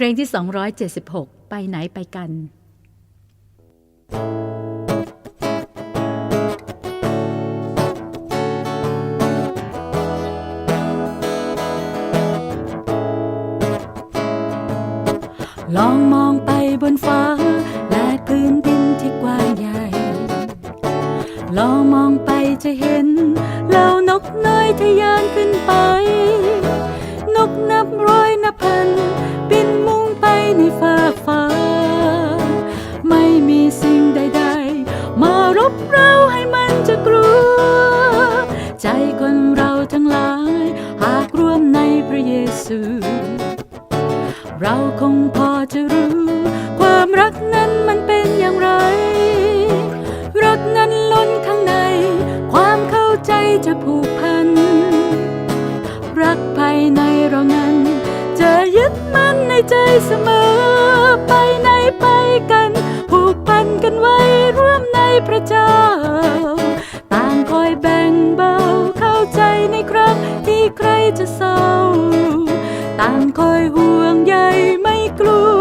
เพลงที่ 276 ไปไหนไปกัน ลองมองไปบนฟ้า และพื้นดินที่กว้างใหญ่ ลองมองไปจะเห็นเหล่านกน้อยทะยานขึ้นไป นกนับร้อยนับพัน รบเราให้มันจะกลัว ใจคนเราทั้งหลาย หากรวมในพระเยซู เราคงพอจะรู้ ความรักนั้นมันเป็นอย่างไร รักนั้นล้นข้างใน ความเข้าใจจะผูกพัน รักภายในเรานั้น จะยึดมั่นในใจเสมอ พระเจ้า ต่างคอยแบ่งเบาเข้าใจในครั้งที่ใครจะเศร้า ต่างคอยห่วงใยไม่กลัว